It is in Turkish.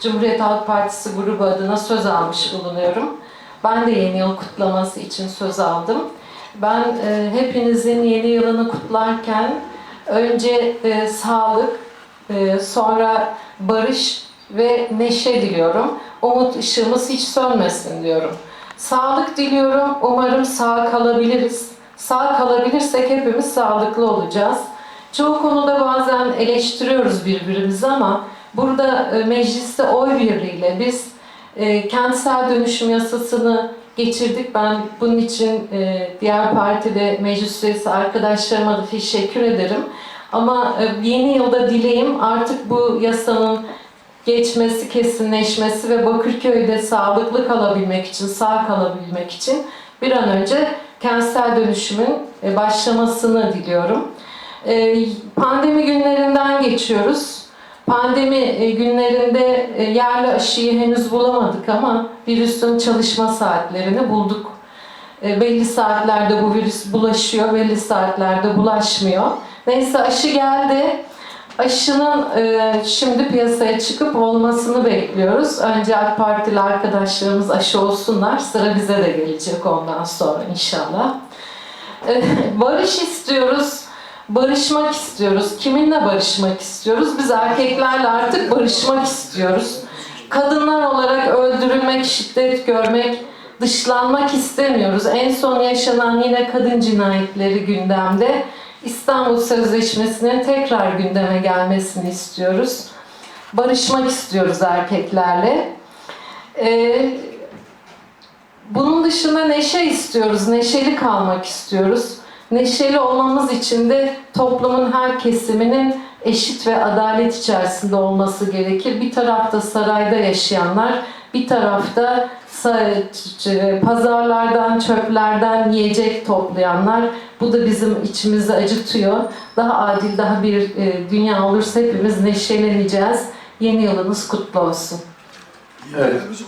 Cumhuriyet Halk Partisi grubu adına söz almış bulunuyorum. Ben de yeni yıl kutlaması için söz aldım. Ben e, hepinizin yeni yılını kutlarken önce e, sağlık, e, sonra barış ve neşe diliyorum. Umut ışığımız hiç sönmesin diyorum. Sağlık diliyorum. Umarım sağ kalabiliriz. Sağ kalabilirsek hepimiz sağlıklı olacağız. Çoğu konuda bazen eleştiriyoruz birbirimizi ama burada e, mecliste oy birliğiyle biz e, kentsel dönüşüm yasasını geçirdik. Ben bunun için e, diğer partide meclis üyesi arkadaşlarıma da teşekkür ederim. Ama yeni yılda dileğim artık bu yasanın geçmesi, kesinleşmesi ve Bakırköy'de sağlıklı kalabilmek için, sağ kalabilmek için bir an önce kentsel dönüşümün başlamasını diliyorum. Pandemi günlerinden geçiyoruz. Pandemi e, günlerinde e, yerli aşıyı henüz bulamadık ama virüsün çalışma saatlerini bulduk. E, Belli saatlerde bu virüs bulaşıyor, belli saatlerde bulaşmıyor. Neyse aşı geldi. Aşının şimdi piyasaya çıkıp olmasını bekliyoruz. Önce AK Partili arkadaşlarımız aşı olsunlar. Sıra bize de gelecek ondan sonra inşallah. Barış istiyoruz. Barışmak istiyoruz. Kiminle barışmak istiyoruz? Biz erkeklerle artık barışmak istiyoruz. Kadınlar olarak öldürülmek, şiddet görmek, dışlanmak istemiyoruz. En son yaşanan yine kadın cinayetleri gündemde. İstanbul Sözleşmesi'nin tekrar gündeme gelmesini istiyoruz. Barışmak istiyoruz erkeklerle. Ee, bunun dışında neşe istiyoruz, neşeli kalmak istiyoruz. Neşeli olmamız için de toplumun her kesiminin eşit ve adalet içerisinde olması gerekir. Bir tarafta sarayda yaşayanlar, bir tarafta pazarlardan, çöplerden yiyecek toplayanlar. Bu da bizim içimizi acıtıyor. Daha adil, daha bir e, dünya olursa hepimiz neşeleneceğiz. Yeni yılınız kutlu olsun. Evet.